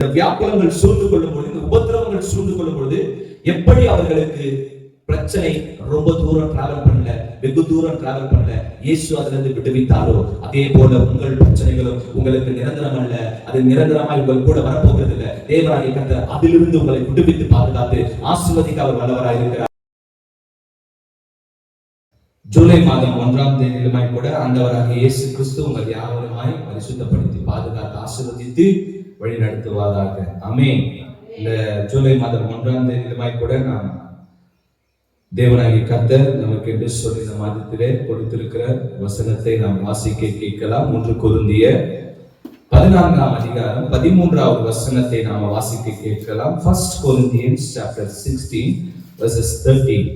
இந்த வியாக்குலங்கள் சூழ்ந்து கொள்ளும் பொழுது இந்த உபத்திரவங்கள் சூழ்ந்து கொள்ளும் பொழுது எப்படி அவர்களுக்கு பிரச்சனை ரொம்ப தூரம் டிராவல் பண்ணல வெகு தூரம் டிராவல் பண்ணல இயேசு அதுல இருந்து விடுவித்தாரோ? அதே போல உங்கள் பிரச்சனைகளும் உங்களுக்கு நிரந்தரம் அல்ல. அது நிரந்தரமாய் உங்கள் கூட வரப்போகிறது இல்ல. தேவராய கத்த அதிலிருந்து உங்களை விடுவித்து பாதுகாத்து ஆசிர்வதிக்க அவர் வல்லவராய் இருக்கிறார் ஜூலை மாதம் ஒன்றாம் தேதியிலுமாய் கூட ஆண்டவராக இயேசு கிறிஸ்து உங்கள் யாவருமாய் பரிசுத்தப்படுத்தி பாதுகாத்து ஆசிர்வதித்து வழி நடத்துவாதாக ஆமென். இந்த ஜூலை மாதம் ஒன்றாம் தேதியிலுமாய் கூட நாம் தேவனாகி கர்த்தர் நமக்கு என்று சொல்லி இந்த மாதத்திலே கொடுத்திருக்கிற வசனத்தை நாம் வாசிக்க கேட்கலாம். ஒன்று குருந்திய பதினான்காம் அதிகாரம் பதிமூன்றாவது வசனத்தை நாம் வாசிக்க கேட்கலாம். First Corinthians chapter sixteen verses thirteen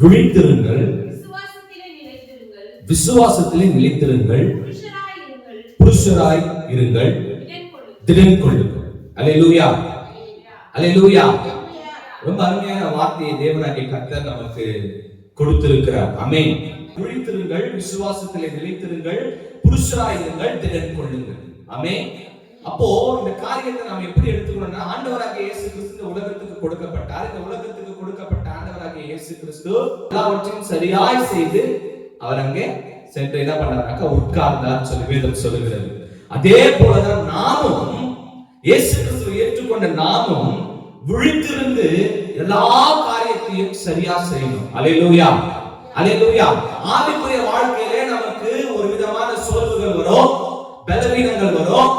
விழித்திருங்கள். விசுவாசத்திலே நிலைத்திருங்கள். புருஷராய் இருங்கள். இடன் கொள்ளுங்கள் திடன் கொள்ளுங்கள் அல்லேலூயா. அல்லேலூயா ரொம்ப அருமையான வார்த்தையை தேவனாகிய கர்த்தர் நமக்கு கொடுத்திருக்கிறார். அமேன் விழித்திருங்கள் விசுவாசத்திலே நிலைத்திருங்கள் புருஷராய் இருங்கள் திடன் கொள்ளுங்கள் அமேன் அப்போ இந்த காரியத்தை நாம் எப்படி எடுத்துக்கணும்னா ஆண்டவராகிய இயேசு கிறிஸ்து இந்த உலகத்துக்கு கொடுக்கப்பட்டார். இந்த உலகத்துக்கு கொடுக்கப்பட்ட ஆண்டவராகிய இயேசு கிறிஸ்து எல்லாவற்றையும் சரியாய் செய்து அவர் அங்கே சென்று என்ன பண்ணாருனாக்கா உட்கார்ந்தார் சொல்லி வேதம் சொல்லுகிறது. அதே போலதான் நாமும் இயேசு கிறிஸ்துவை ஏற்றுக்கொண்ட நாமும் விழித்திருந்து எல்லா காரியத்தையும் சரியா செய்யணும். அலையிலூயா அலையிலூயா ஆவிக்குரிய வாழ்க்கையிலே நமக்கு ஒரு விதமான சோர்வுகள் வரும் பலவீனங்கள் வரும்.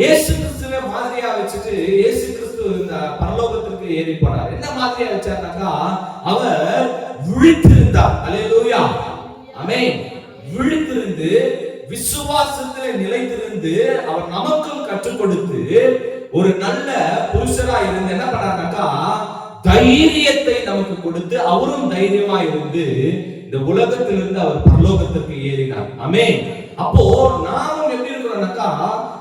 இயேசு கிறிஸ்துவை மாதிரியா வச்சுட்டு இயேசு கிறிஸ்து இந்த பரலோகத்திற்கு ஏறி போனார். என்ன மாதிரியா வச்சாருனாக்கா அவர் விழித்திருந்தார். அலையிலூயா அமே விழித்திருந்து விசுவாசத்திலே நிலைத்திருந்து அவர் நமக்கும் கற்றுக் கொடுத்து ஒரு நல்ல புருஷரா இருந்து என்ன பண்ணாருனாக்கா தைரியத்தை நமக்கு கொடுத்து அவரும் தைரியமா இருந்து இந்த உலகத்திலிருந்து அவர் பரலோகத்திற்கு ஏறினார். அமே அப்போ நாமும் எப்படி இருக்கிறோம்னாக்கா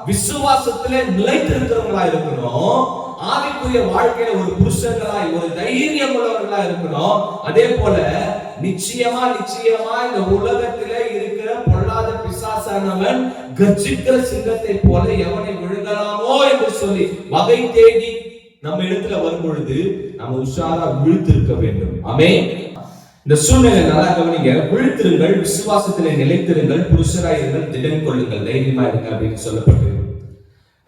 விசுவாசத்திலே நிலைத்திருக்கிறவங்களா இருக்கணும் ஆவிக்குரிய வாழ்க்கையில ஒரு புருஷர்களாய் ஒரு தைரியம் உள்ளவர்களா இருக்கணும் அதே போல நிச்சயமா நிச்சயமா இந்த உலகத்திலே இருக்கிற பிசாசானவன் கர்ஜிக்கிற சிங்கத்தை போல எவனை விழுங்கலாமோ என்று சொல்லி வகை தேடி நம்ம இடத்துல வரும் பொழுது நம்ம உஷாரா விழுத்திருக்க வேண்டும். ஆமே இந்த சூழ்நிலை நல்லா கவனிங்க. விழுத்திருங்கள் விசுவாசத்திலே நிலைத்திருங்கள் புருஷராயிருங்கள் திடன் கொள்ளுங்கள் தைரியமா இருங்க அப்படின்னு சொல்லப்பட்டு.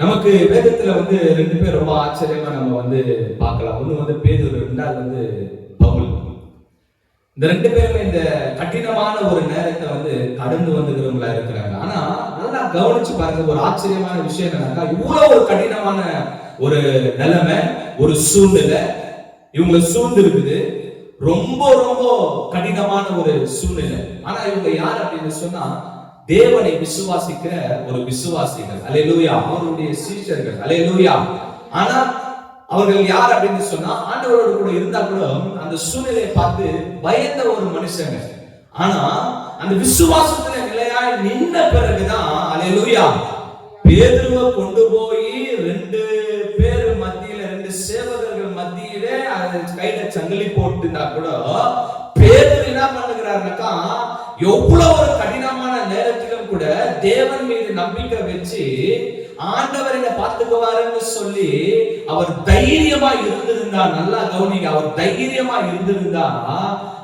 நமக்கு வேதத்துல வந்து ரெண்டு பேர் ரொம்ப ஆச்சரியமா நம்ம வந்து பார்க்கலாம். ஒண்ணு வந்து பேதூர் ரெண்டாவது வந்து பவுல். இந்த ரெண்டு பேருமே இந்த கட்டி கடந்து வந்துகிறவங்களா இருக்கிறாங்க. ஆனா நல்லா கவனிச்சு பாருங்க ஒரு ஆச்சரியமான விஷயம் என்னன்னாக்கா இவ்வளவு ஒரு கடினமான ஒரு நிலைமை ஒரு சூழ்நிலை இவங்களை சூழ்ந்து இருக்குது. ரொம்ப ரொம்ப கடினமான ஒரு சூழ்நிலை. ஆனா இவங்க யார் அப்படின்னு சொன்னா தேவனை விசுவாசிக்கிற ஒரு விசுவாசிகள். அலையலூயா அவருடைய சீஷர்கள். அலையலூயா ஆனா அவர்கள் யார் அப்படின்னு சொன்னா ஆண்டவரோடு கூட இருந்தா கூட அந்த சூழ்நிலையை பார்த்து பயந்த ஒரு மனுஷங்க. ஆனா அந்த விசுவாசத்துல நிலையாய் நின்ற பிறகுதான் அலையலூயா பேதுருவை கொண்டு போய் ரெண்டு பேர் மத்தியில ரெண்டு சேவகர்கள் மத்தியில அது கையில சங்கிலி போட்டுனா கூட பேதுரு என்ன பண்ணுகிறாருனாக்கா எவ்வளவு ஒரு கடினமான நேரத்திலும் கூட தேவன் மீது நம்பிக்கை வச்சு ஆண்டவர் என்ன பார்த்துக்குவாருன்னு சொல்லி அவர் தைரியமா இருந்திருந்தா நல்லா கவனிங்க அவர் தைரியமா இருந்திருந்தா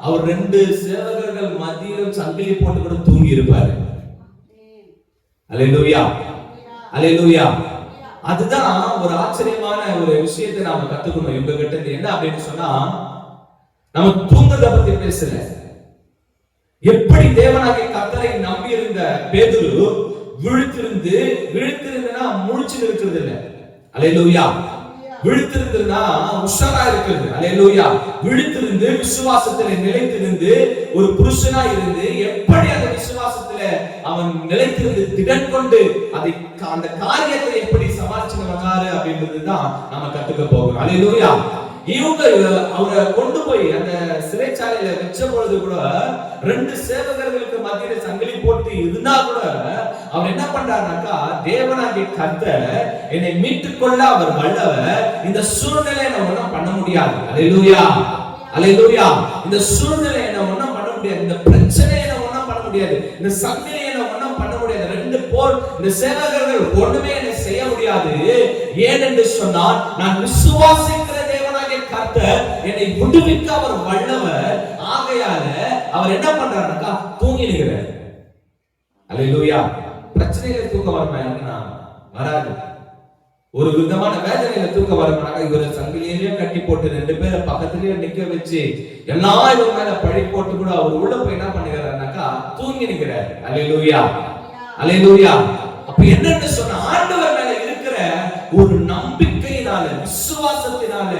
அவர் ரெண்டு சேவகர்கள் மத்தியிலும் சங்கிலி போட்டு கூட தூங்கி இருப்பாரு. அலையலூயா அலையலூயா அதுதான் ஒரு ஆச்சரியமான ஒரு விஷயத்தை நாம கத்துக்கணும் இவங்க கிட்ட இருந்து. என்ன அப்படின்னு சொன்னா நம்ம தூங்குறத பத்தி பேசல. எப்படி தேவனாகிய கத்தரை நம்பி இருந்த பேதுரு விழித்திருந்து விழித்திருந்தனா முழிச்சு இருக்கிறது இல்ல. அலையலூயா விழித்திருந்தா உஷாரா இருக்கிறது. அலையலூயா விழித்திருந்து விசுவாசத்துல நிலைத்திருந்து ஒரு புருஷனா இருந்து எப்படி அந்த விசுவாசத்துல அவன் நிலைத்திருந்து திடன் கொண்டு அதை அந்த காரியத்தை எப்படி சமாளிச்சு வந்தாரு அப்படின்றதுதான் நம்ம கத்துக்க போகிறோம். அலையலூயா இவங்க அவரை கொண்டு போய் அந்த சிறைச்சாலையில வச்ச பொழுது கூட ரெண்டு சேவகர்களுக்கு மத்தியில சங்கிலி போட்டு இருந்தா கூட அவர் என்ன பண்றாருனாக்கா தேவனாகிய கத்த என்னை மீட்டுக் கொள்ள அவர் வல்லவர். இந்த சூழ்நிலை என்ன ஒண்ணும் பண்ண முடியாது. அலையிலூயா அலையிலூயா இந்த சூழ்நிலை என்ன ஒண்ணும் பண்ண முடியாது. இந்த பிரச்சனை என்ன பண்ண முடியாது. இந்த சங்கிலி என்ன ஒண்ணும் பண்ண முடியாது. ரெண்டு போர் இந்த சேவகர்கள் ஒண்ணுமே என்ன செய்ய முடியாது. ஏனென்று சொன்னால் நான் விசுவாசி கர்த்தர் என்னை விடுவிக்க அவர் வல்லவர். ஆகையால அவர் என்ன பண்றாருக்கா தூங்கி நிற்கிறார் அல்லேலூயா. பிரச்சனையில தூக்கம் வரமா வராது. ஒரு விதமான வேதனையில தூக்க வரமாட்டாங்க இவரை சங்கிலியிலேயே கட்டி போட்டு ரெண்டு பேரை பக்கத்துலயே நிக்க வச்சு எல்லாம் இவர் மேல பழி போட்டு கூட அவர் உள்ள போய் என்ன பண்ணுகிறாருனாக்கா தூங்கி நிற்கிறார் அல்லேலூயா. அல்லேலூயா. அப்ப என்னன்னு சொன்ன ஆண்டவர் மேல இருக்கிற ஒரு நம்பிக்கையினால விசுவாசத்தினால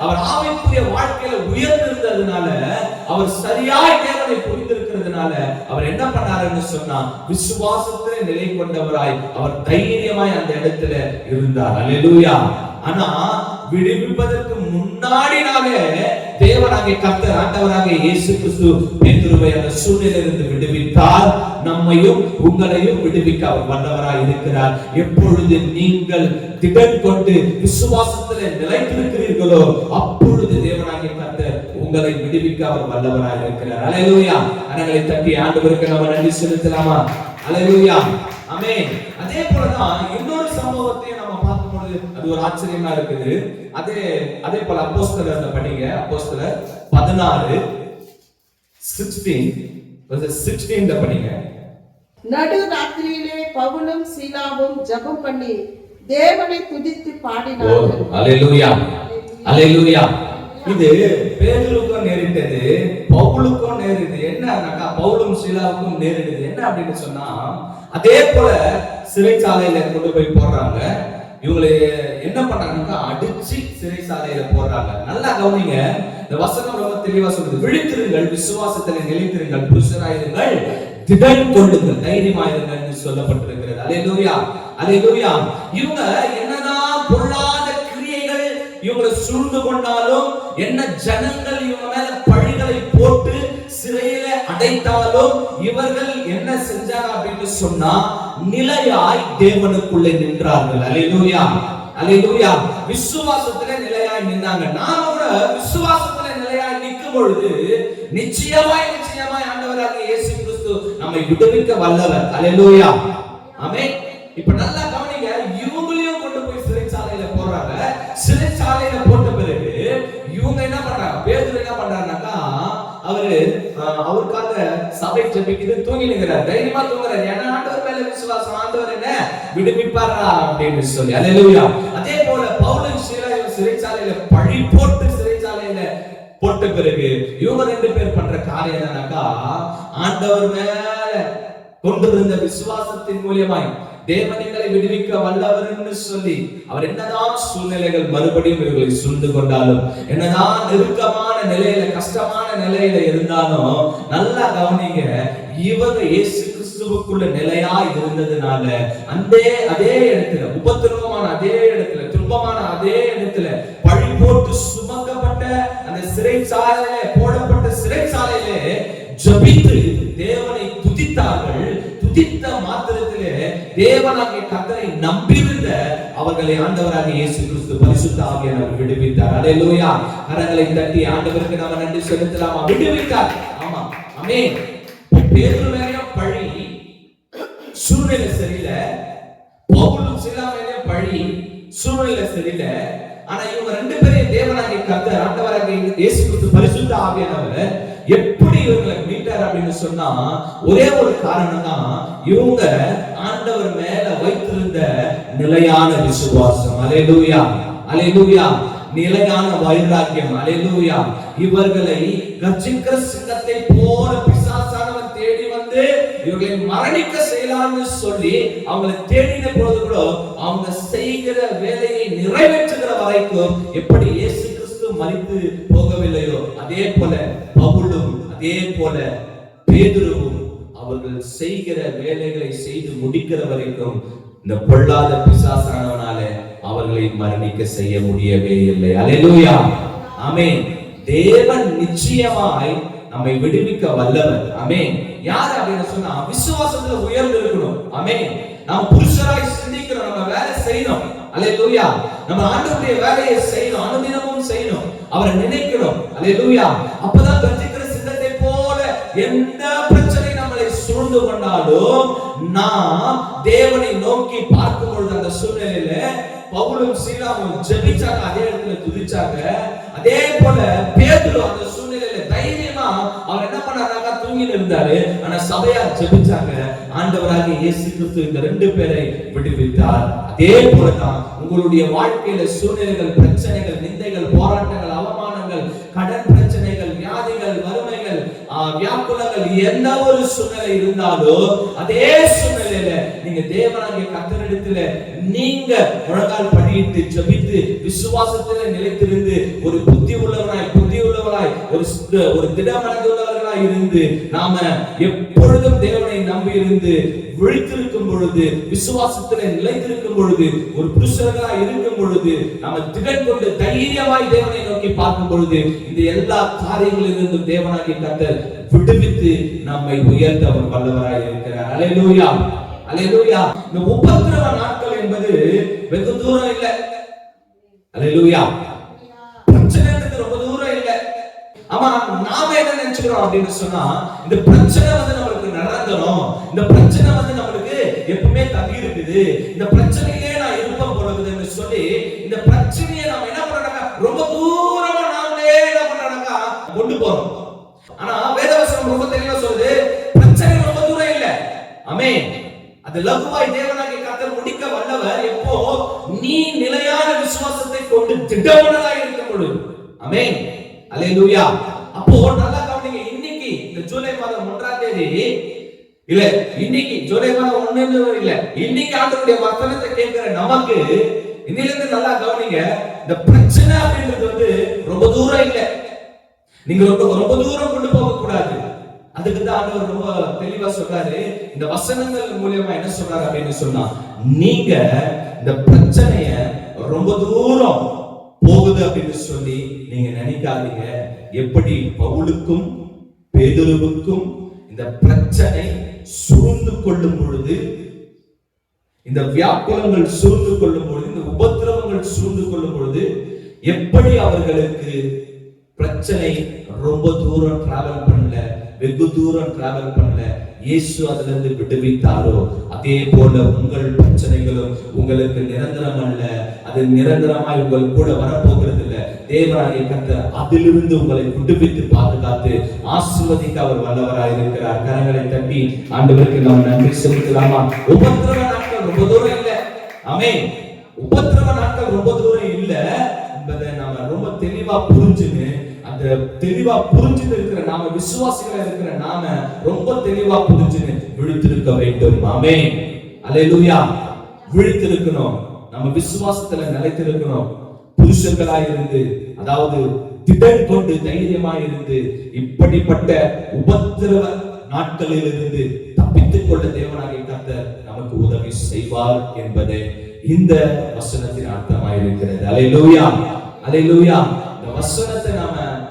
அவர் ஆவிக்குரிய வாழ்க்கையில உயர்ந்திருந்ததுனால அவர் சரியாய் தேவனை புரிந்திருக்கிறதுனால அவர் என்ன பண்ணாருன்னு சொன்னா விசுவாசத்திலே நிலை கொண்டவராய் அவர் தைரியமாய் அந்த இடத்துல இருந்தார். அல்லேலூயா ஆனா விடுவிப்பதற்கு முன்னாடினாலே தேவனாகிய கர்த்தர் ஆண்டவராக இயேசு கிறிஸ்து பேதுருவை அந்த சூழ்நிலையிலிருந்து விடுவித்தார். நம்மையும் உங்களையும் விடுவிக்க அவர் வல்லவராய் இருக்கிறார். எப்பொழுது நீங்கள் திடன் கொண்டு விசுவாசத்தில் நிலைத்திருக்கிறீர்களோ அப்பொழுது தேவனாகிய கர்த்தர் உங்களை விடுவிக்க அவர் வல்லவராய் இருக்கிறார். அல்லேலூயா கரங்களை தட்டி ஆண்டவருக்கு நம்ம நன்றி செலுத்தலாமா? அல்லேலூயா அமே அதே போலதான் அது ஒரு ஆச்சரியமா இருக்குது. அதே அதே போல அப்போஸ்தலர் படிங்க அப்போஸ்தலர் பதினாறு சிக்ஸ்டீன் சிக்ஸ்டீன்ல படிங்க நடு ராத்திரியிலே பவுலும் சீலாவும் ஜெபம் பண்ணி தேவனை துதித்து அல்லேலூயா இது பேதுருக்கும் நேரிட்டது பவுலுக்கும் நேரிடுது என்னன்னாக்கா பவுலும் சீலாவுக்கும் நேரிடுது என்ன அப்படின்னு சொன்னா அதே போல சிறைச்சாலையில கொண்டு போய் போடுறாங்க. இவங்களை என்ன பண்றாங்கன்னா அடிச்சு சிறைசாலையில போடுறாங்க. நல்லா கவனிங்க. இந்த வசனம் ரொம்ப தெளிவா சொல்லுது. விழித்திருங்கள் விசுவாசத்தில் நிலைத்திருங்கள் புருஷராயிருங்கள் திடன் கொள்ளுங்கள் தைரியமாயிருங்கள் சொல்லப்பட்டிருக்கிறது. அல்லேலூயா அல்லேலூயா. இவங்க என்னதான் பொல்லாத கிரியைகள் இவங்களை சூழ்ந்து கொண்டாலும் என்ன ஜனங்கள் இவங்க மேல பழிகளை போட்டு சிறையில் அடைந்தாலும் இவர்கள் என்ன செஞ்சாங்க அப்படின்னு சொன்னா நிலையாய் தேவனுக்குள்ளே நின்றார்கள். அல்லேலூயா அல்லேலூயா விசுவாசத்துல நிலையாய் நின்றாங்க நாம கூட விசுவாசத்துல நிலையாய் நிற்கும் பொழுது நிச்சயமாய் நிச்சயமாய் ஆண்டவராக இயேசு கிறிஸ்து நம்மை விடுவிக்க வல்லவர். அல்லேலூயா ஆமே இப்ப நல்லா கவனிங்க இவங்களையும் கொண்டு போய் சிறைச்சாலையில போடுறாங்க. சிறைச்சாலையில போட்ட சபை ஜெபிக்குது தூங்கினுங்கிறார் தைரியமா தூங்குறாரு. ஏன்னா ஆண்டவர் மேல விசுவாசம் ஆண்டவர் என்ன? விடுவிப்பாரா? அப்படின்னு சொல்லி. அல்லேலூயா அதே போல பவுலும் சீலாயும் சிறைச்சாலையில பழி போட்டு சிறைச்சாலையில போட்ட பிறகு இவங்க ரெண்டு பேர் பண்ற காரியம் என்னன்னாக்கா ஆண்டவர் மேல கொண்டிருந்த விசுவாசத்தின் மூலியமாய் தேவனைகளை விடுவிக்க வல்லவர்னு சொல்லி அவர் என்னதான் சூழ்நிலைகள் மறுபடியும் இவர்களை சூழ்ந்து கொண்டாலும் என்னதான் நெருக்கமான நிலையில கஷ்டமான நிலையில இருந்தாலும் நல்லா கவனிங்க இவங்க இயேசு கிறிஸ்துவுக்குள்ள நிலையா இருந்ததுனால அந்த அதே இடத்துல உபத்திரவமான அதே இடத்துல துன்பமான அதே இடத்துல பழி போட்டு சுமக்கப்பட்ட அந்த சிறைச்சாலையில போடப்பட்ட சிறைச்சாலையிலே ஜபித்து தேவனை துதித்தார்கள். துதித்த மாத்திரத்தில் தேவனாகிய கத்தரை நம்பியிருந்த அவர்களை ஆண்டவராக இயேசு கிறிஸ்து பரிசுத்த ஆவியானவர் விடுவித்தார். அல்லேலூயா கரங்களை தட்டி ஆண்டவருக்கு நாம நன்றி செலுத்தலாமா? விடுவித்தார். ஆமா. அமே பேரு பழி சூழ்நிலை சரியில்லை. பவுலும் சிலாமையிலும் பழி சூழ்நிலை சரியில்லை. ஆனா இவங்க ரெண்டு பேரையும் தேவனாகிய கத்தர் ஆண்டவராக இயேசு கிறிஸ்து பரிசுத்த ஆவியானவர் எப்படி இவங்களை மீட்டார் அப்படின்னு சொன்னா ஒரே ஒரு காரணம் தான் இவங்க ஆண்டவர் மேல வைத்திருந்த நிலையான விசுவாசம். அலையலூயா அலையலூயா. நிலையான வைராக்கியம் அலையலூயா. இவர்களை கர்ஜிக்கிற சிங்கத்தை போல பிசாசானவன் தேடி வந்து இவர்களை மரணிக்க செய்யலாம்னு சொல்லி அவங்களை தேடின பொழுது கூட அவங்க செய்கிற வேலையை நிறைவேற்றுகிற வரைக்கும் எப்படி இயேசு மறித்து போகவில்லையோ? அதே போல பவுலும் அதே போல பேதுருவும் அவர்கள் செய்கிற வேலைகளை செய்து முடிக்கிற வரைக்கும் இந்த பொல்லாத பிசாசானவனால அவர்களை மரணிக்க செய்ய முடியவே இல்லை. அல்லேலூயா ஆமென். தேவன் நிச்சயமாய் நம்மை விடுவிக்க வல்லவர். அமே யார் அப்படின்னு சொன்னா விசுவாசத்துல உயர்ந்து இருக்கணும். அமே நாம் புருஷராய் சிந்திக்கிறோம் நம்ம வேலை செய்யணும். அல்லேலூயா நம்ம ஆண்டுடைய வேலையை செய்யணும். அனுதினமும் செய்யணும். அவரை நினைக்கிறோம். அல்லேலூயா அப்பதான் கர்ஜிக்கிற சிங்கத்தை போல எந்த பிரச்சனை நம்மளை சூழ்ந்து கொண்டாலும் நாம் தேவனை நோக்கி பார்க்கும் பொழுது அந்த சூழ்நிலையில பவுலும் சீலாவும் ஜெபிச்சாங்க அதே இடத்துல துதிச்சாங்க. அதே போல பேதுரு அந்த சூழ்நிலையில தைரியமா அவர் என்ன பண்ணாங்க தூங்கிட்டு இருந்தாரு. ஆனா சபையா ஜெபிச்சாங்க. ஆண்டவராக இயேசு கிறிஸ்து இந்த ரெண்டு பேரை விடுவித்தார். அதே போலதான் உங்களுடைய வாழ்க்கையில சூழ்நிலைகள் பிரச்சனைகள் நிந்தைகள் போராட்டங்கள் அவமானங்கள் கடன் பிரச்சனைகள் வியாதிகள் வறுமைகள் வியாக்குலங்கள் எந்த ஒரு சூழ்நிலை இருந்தாலும் அதே சூழ்நிலையில நீங்க தேவனாகிய கத்தனிடத்துல நீங்க முழங்கால் படியிட்டு ஜபித்து விசுவாசத்துல நிலைத்திருந்து ஒரு புத்தி உள்ளவனாய் புத்தி உள்ளவனாய் ஒரு ஒரு திடமனது உள்ளவர்களாய் இருந்து நாம எப்பொழுதும் தேவனை நம்பி இருந்து விழித்திருக்கும் பொழுது விசுவாசத்துல நிலைத்திருக்கும் பொழுது ஒரு புருஷர்களா இருக்கும் பொழுது நாம திகழ் கொண்டு தைரியமாய் தேவனை நோக்கி பார்க்கும் பொழுது இந்த எல்லா காரியங்களிலிருந்தும் தேவனாகிய கத்தர் விடுவித்து நம்மை உயர்த்த அவர் வல்லவராய் இருக்கிறார். அலையலூயா அலையலூயா இந்த உபத்திரவ நாட்கள் என்பது வெகு தூரம் இல்லை. அலையலூயா பிரச்சனைன்றது ரொம்ப தூரம் இல்லை. ஆமா நாம என்ன நினைச்சுக்கிறோம் அப்படின்னு சொன்னா இந்த பிரச்சனை வந்து நம்மளுக்கு நடந்துரும் இந்த பிரச்சனை வந்து நம்மளுக்கு எப்பவுமே தங்கி இருக்குது. இந்த பிரச்சனையிலே நான் இருப்பேன் போலகுதுன்னு சொல்லி இந்த பிரச்சனையை நம்ம என்ன பண்றோம்னாக்கா ரொம்ப தூரமா நாமளே என்ன பண்றோம்னாக்கா கொண்டு போறோம். ஆனா வேதவசனம் ரொம்ப தெளிவா சொல்லுது பிரச்சனை ரொம்ப தூரம் இல்ல. அமே அது லகுவாய் தேவனாகி கர்த்தர் முடிக்க வல்லவர் எப்போ நீ நிலையான விசுவாசத்தை கொண்டு திட்டவனதாய் இருக்கும் பொழுது. அமே அல்லேலூயா அப்போ நல்லா கவனிங்க இன்னைக்கு இந்த ஜூலை மாதம் ஒன்றாம் தேதி இல்ல இன்னைக்கு ஜூலை ஒண்ணுன்னு இல்ல இன்னைக்கு ஆண்டவருடைய வசனத்தை கேட்கிற நமக்கு இன்னிலிருந்து நல்லா கவனிங்க இந்த பிரச்சனை அப்படின்றது வந்து ரொம்ப தூரம் இல்ல. நீங்க ரொம்ப ரொம்ப தூரம் கொண்டு போக கூடாது அதுக்கு தான் ஆண்டவர் ரொம்ப தெளிவா சொல்றாரு. இந்த வசனங்கள் மூலியமா என்ன சொல்றாரு அப்படின்னு சொன்னா நீங்க இந்த பிரச்சனைய ரொம்ப தூரம் போகுது அப்படின்னு சொல்லி நீங்க நினைக்காதீங்க. எப்படி? பவுலுக்கும் பேதுருவுக்கும் இந்த பிரச்சனை சூழ்ந்து கொள்ளும் பொழுது இந்த வியாக்குலங்கள் சூழ்ந்து கொள்ளும் பொழுது இந்த உபத்திரவங்கள் சூழ்ந்து கொள்ளும் பொழுது எப்படி அவர்களுக்கு பிரச்சனை ரொம்ப தூரம் டிராவல் பண்ணல வெகு தூரம் டிராவல் பண்ணல இயேசு அதுல இருந்து விடுவித்தாரோ? அதே போல உங்கள் பிரச்சனைகளும் உங்களுக்கு நிரந்தரம் அல்ல அது நிரந்தரமாய் உங்கள் கூட வரப்போகிறது தேவராகிய கர்த்தர் அதிலிருந்து உங்களை விடுவித்து பாதுகாத்து ஆசிர்வதிக்க அவர் வல்லவராய் இருக்கிறார். கரங்களை தட்டி ஆண்டவருக்கு நாம் நன்றி செலுத்தலாமா? உபத்திரவ நாட்கள் ரொம்ப தூரம் இல்ல. ஆமே உபத்திரவ நாட்கள் ரொம்ப தூரம் இல்ல என்பதை நாம ரொம்ப தெளிவா புரிஞ்சுன்னு அந்த தெளிவா புரிஞ்சுட்டு இருக்கிற நாம விசுவாசிகளா இருக்கிற நாம ரொம்ப தெளிவா புரிஞ்சுன்னு விழித்திருக்க வேண்டும். ஆமே அல்லேலூயா விழித்திருக்கணும். நம்ம விசுவாசத்துல நிலைத்திருக்கணும். புருஷர்களாய் இருந்து அதாவது திடன் கொண்டு தைரியமாய் இருந்து இப்படிப்பட்ட உபத்திரவ நாட்களில் இருந்து தப்பித்துக் கொள்ள தேவனாகிய கர்த்தர் நமக்கு உதவி செய்வார் என்பதே இந்த வசனத்தின் அர்த்தமாயிருக்கிறது. அலை லூயா அலை லூயா இந்த வசனத்தை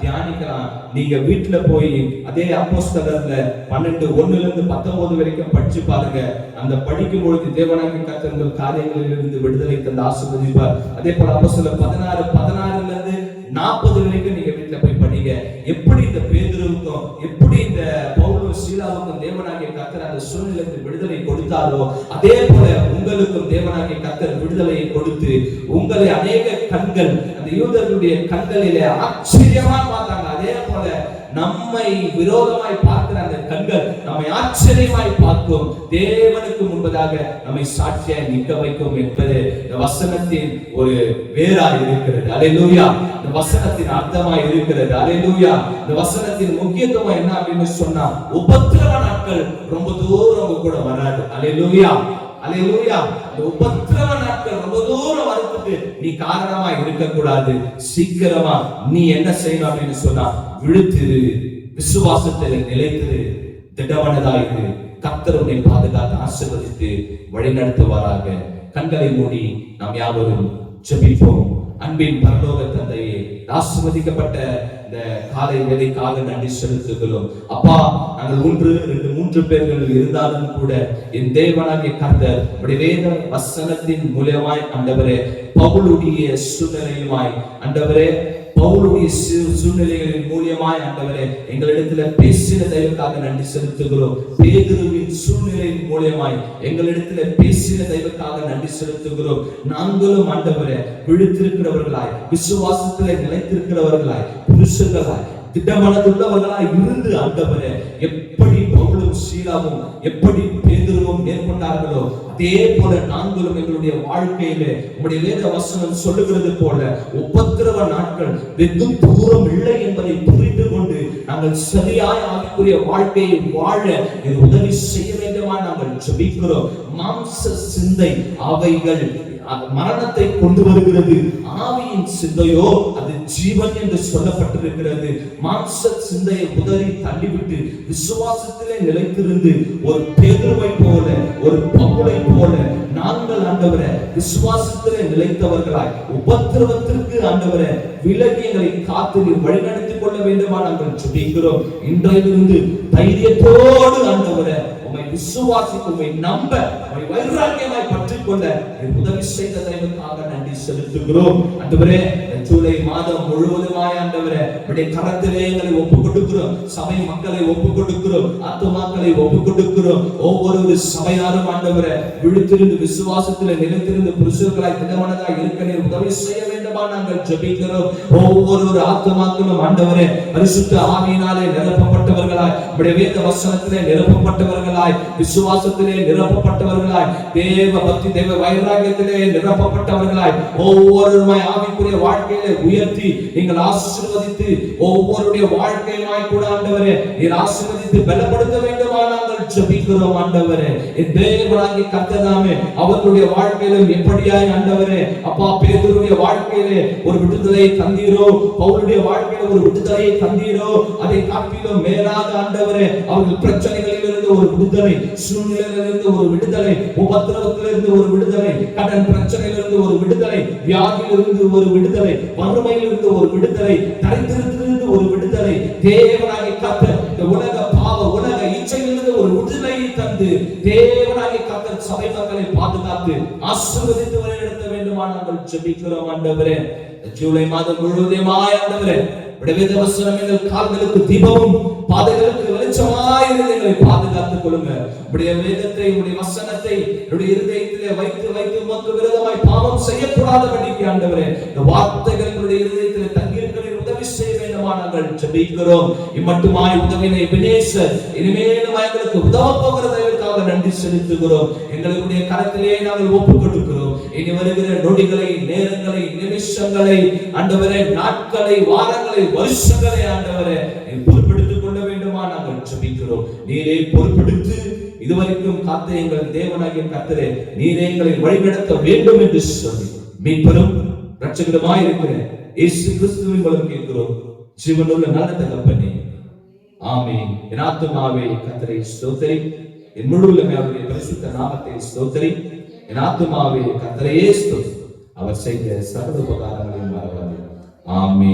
தியானிக்கலாம். நீங்க வீட்டுல போய் அதே அப்போஸ்தலர்ல பன்னெண்டு ஒண்ணுல இருந்து பத்தொன்பது வரைக்கும் படிச்சு பாருங்க. அந்த படிக்கும் பொழுது தேவனாகிய கர்த்தர்கள் காரியங்களில் இருந்து விடுதலை தந்து ஆசிர்வதிப்பார். அதே போல அப்போஸ்தல பதினாறு பதினாறுல இருந்து நாற்பது வரைக்கும் நீங்க வீட்டுல போய் படிங்க. எப்படி இந்த பேதுருவுக்கும் எப்படி இந்த பவுலும் சீலாவுக்கும் தேவனாகிய கர்த்தர் அந்த சூழ்நிலைக்கு விடுதலை கொடுத்தாரோ அதே போல உங்களுக்கும் தேவனாகிய கத்தர் விடுதலையை கொடுத்து உங்களை அநேக கண்கள் அந்த யூதர்களுடைய கண்களிலே ஆச்சரியமா பார்த்தாங்க. அதே போல நம்மை விரோதமாய் பார்க்கிற அந்த கண்கள் நம்மை ஆச்சரியமாய் பார்க்கும். தேவனுக்கு முன்பதாக நம்மை சாட்சியாய் நிற்க வைக்கும் என்பது இந்த வசனத்தின் ஒரு வேறாய் இருக்கிறது. அலையூயா இந்த வசனத்தின் அர்த்தமாய் இருக்கிறது. அலையூயா இந்த வசனத்தின் முக்கியத்துவம் என்ன அப்படின்னு சொன்னா உபத்திரவ நாட்கள் ரொம்ப தூரம் கூட வராது. அலையூயா அலையூயா இந்த உபத்திரவ நாட்கள் ரொம்ப நீ காரணமா இருக்கக்கூடாது. சீக்கிரமா நீ என்ன செய்யணும் அப்படின்னு சொன்னா விழுத்திரு விசுவாசத்தில் நிலைத்திரு திடமனதாயிரு கத்தர் உன்னை பாதுகாத்து ஆசிர்வதித்து வழிநடத்துவாராக. கண்களை மூடி நாம் யாவரும் ஜெபிப்போம். அன்பின் பரலோக தந்தையே ஆசிர்வதிக்கப்பட்ட இந்த காலை வேலைக்காக நன்றி செலுத்துகிறோம். அப்பா நாங்கள் ஒன்று ரெண்டு மூன்று பேர்கள் இருந்தாலும் கூட என் தேவனாகிய கர்த்தர் வேத வசனத்தின் மூலியமாய் அண்டவரே பவுளுடைய சூழ்நிலையுமாய் அண்டவரே பவுலுடைய சூழ்நிலைகளின் மூலியமாய் ஆண்டவரே எங்களிடத்துல பேசின தெய்வக்காக நன்றி செலுத்துகிறோம். பேதுருவின் சூழ்நிலையின் மூலியமாய் எங்களிடத்துல பேசின தெய்வக்காக நன்றி செலுத்துகிறோம். நாங்களும் ஆண்டவரே விழுத்திருக்கிறவர்களாய் விசுவாசத்துல நிலைத்திருக்கிறவர்களாய் புருஷர்களாய் திட்டமனதுள்ளவர்களாய் இருந்து ஆண்டவரே எப்படி சீலாவும் எப்படி பேதுருவும் மேற்கொண்டார்களோ அதே போல நாங்களும் எங்களுடைய வாழ்க்கையிலே உங்களுடைய வேத வசனம் சொல்லுகிறது போல உபத்திரவ நாட்கள் வெகு தூரம் இல்லை என்பதை புரிந்து கொண்டு நாங்கள் சரியாய் ஆகக்கூடிய வாழ்க்கையை வாழ இது உதவி செய்ய வேண்டுமா நாங்கள் ஜபிக்கிறோம். மாம்ச சிந்தை அவைகள் அந்த மரணத்தை கொண்டு வருகிறது. ஆவியின் சிந்தையோ அது ஜீவன் என்று சொல்லப்பட்டிருக்கிறது. மாம்ச சிந்தையை உதறி தள்ளிவிட்டு விசுவாசத்திலே நிலைத்திருந்து ஒரு பேதுருவை போல ஒரு பவுலை போல நாங்கள் ஆண்டவரை விசுவாசத்திலே நிலைத்தவர்களாய் உபத்திரவத்திற்கு ஆண்டவரை விலகி எங்களை காத்து வழிநடத்திக் கொள்ள வேண்டுமா நாங்கள் சொல்லுகிறோம் இன்றையிலிருந்து தைரியத்தோடு ஆண்டவரை உம்மை விசுவாசித்து உம்மை நம்ப உம்மை வைராக்கியமாய் பற்றிக்கொள்ள உதவி செய்த தயவுக்காக நன்றி செலுத்துகிறோம். அன்றுவரே ஜூலை மாதம் முழுவதுமாய் ஆண்டவரே உடைய கரத்திலே எங்களை ஒப்பு கொடுக்கிறோம் சபை மக்களை ஒப்பு கொடுக்கிறோம் ஆத்துமாக்களை ஒப்பு கொடுக்கிறோம் ஒவ்வொரு சபையாரும் ஆண்டவரே விழுத்திருந்து விசுவாசத்துல நிலைத்திருந்து புருஷர்களாய் திடமனதாய் இருக்க உதவி செய்ய வேண்டுமா நாங்கள் ஜபிக்கிறோம். ஒவ்வொரு ஆத்மாக்களும் ஆண்டவரே பரிசுத்த ஆவியினாலே நிரப்பப்பட்டவர்களாய் உடைய வேத வசனத்திலே நிரப்பப்பட்டவர்களாய் விசுவாசத்திலே நிரப்பப்பட்டவர்களாய் தேவ பக்தி தேவ வைராகியத்திலே நிரப்பப்பட்டவர்களாய் ஒவ்வொருமாய் ஆவிக்குரிய வாழ்க்கையில உயர்த்தி நீங்கள் ஆசீர்வதித்து ஒவ்வொருடைய வாழ்க்கையுமாய் கூட ஆண்டவரே நீர் ஆசீர்வதித்து பலப்படுத்த வேண்டுமா ஜெபிக்கிறோம் ஆண்டவரே. என் தேவனாகி கர்த்ததாமே அவர்களுடைய வாழ்க்கையிலும் எப்படியாய் ஆண்டவரே அப்பா பேதுருடைய வாழ்க்கையிலே ஒரு விடுதலை தந்தீரோ? பவுலுடைய வாழ்க்கையில ஒரு விடுதலையை தந்தீரோ? அதை காப்பிலும் மேலாக ஆண்டவரே அவர்கள் பிரச்சனைகளிலிருந்து ஒரு விடுதலை சூழ்நிலையிலிருந்து ஒரு விடுதலை உபத்திரவத்திலிருந்து ஒரு விடுதலை கடன் பிரச்சனையிலிருந்து ஒரு விடுதலை வியாதியிலிருந்து ஒரு விடுதலை வறுமையிலிருந்து ஒரு விடுதலை தரித்திரத்திலிருந்து ஒரு விடுதலை தேவராகி கத்த தேவனாகிய கத்தர் சபை மக்களை பாதுகாத்து ஆசிர்வதித்து வழிநடத்த வேண்டுமா நாங்கள் ஜெபிக்கிறோம் ஆண்டவரே. ஜூலை மாதம் முழுவதுமாய் ஆண்டவரே. விடவேத வசனம் எங்கள் கால்களுக்கு தீபமும் பாதைகளுக்கு வெளிச்சமாய் எங்களை பாதுகாத்துக் கொள்ளுங்க. உடைய வேதத்தை உடைய வசனத்தை உடைய இருதயத்திலே வைத்து வைத்து உமக்கு விரோதமாய் பாவம் செய்யக்கூடாத பண்ணிக்கு ஆண்டவரே. இந்த வார்த்தைகள் உடைய இருதயத்திலே செய்ய நாங்கள் ஜெபிக்கிறோம். இம்மட்டுமாய் உதவினை வினேசர் இனிமேலும் எங்களுக்கு உதவ போகிற தயவுக்காக நன்றி செலுத்துகிறோம். எங்களுடைய கரத்திலே நாங்கள் ஒப்பு கொடுக்கிறோம். இனி வருகிற நொடிகளை நேரங்களை நிமிஷங்களை ஆண்டவரே நாட்களை வாரங்களை வருஷங்களை ஆண்டவரே பொறுப்பெடுத்துக் கொள்ள வேண்டுமா? நாங்கள் ஜெபிக்கிறோம். நீரே பொறுப்பெடுத்து இதுவரைக்கும் காத்த எங்கள் தேவனாகிய கர்த்தரே நீரே எங்களை வழிநடத்த வேண்டும் என்று சொல்லி மீட்பரும் ரட்சகருமாய் இயேசு கிறிஸ்துவின் மூலம் கேட்கிறோம். ஜீவனுள்ள நல்ல தகப்பனே ஆமே என் ஆத்துமாவே கர்த்தரை ஸ்தோத்திரி. என் முழு உள்ளமே அவருடைய பரிசுத்த நாமத்தை ஸ்தோத்தரி. என் ஆத்துமாவே கர்த்தரையே ஸ்தோத்திரி. அவர் செய்த சகல உபகாரங்களையும் மறவாதே. ஆமே